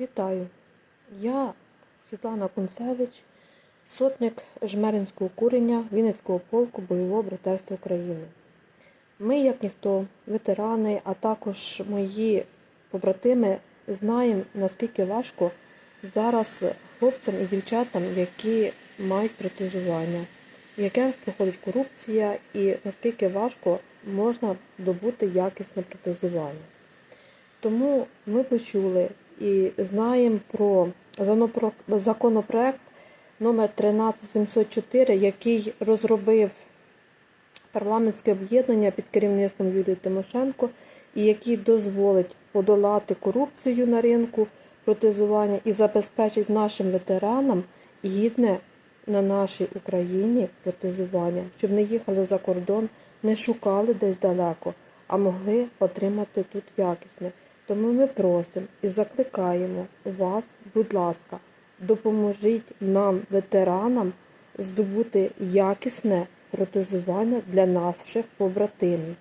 Вітаю! Я Світлана Кунцевич, сотник Жмеринського курення Вінницького полку бойового братерства України. Ми, як ніхто, ветерани, а також мої побратими, знаємо, наскільки важко зараз хлопцям і дівчатам, які мають протезування, яке проходить корупція і наскільки важко можна добути якісне протезування. Тому ми почули і знаємо про законопроект номер 13704, який розробив парламентське об'єднання під керівництвом Юлії Тимошенко, і який дозволить подолати корупцію на ринку протезування і забезпечить нашим ветеранам гідне на нашій Україні протезування, щоб не їхали за кордон, не шукали десь далеко, а могли отримати тут якісне. Тому ми просимо і закликаємо вас, будь ласка, допоможіть нам, ветеранам, здобути якісне протезування для наших побратимів.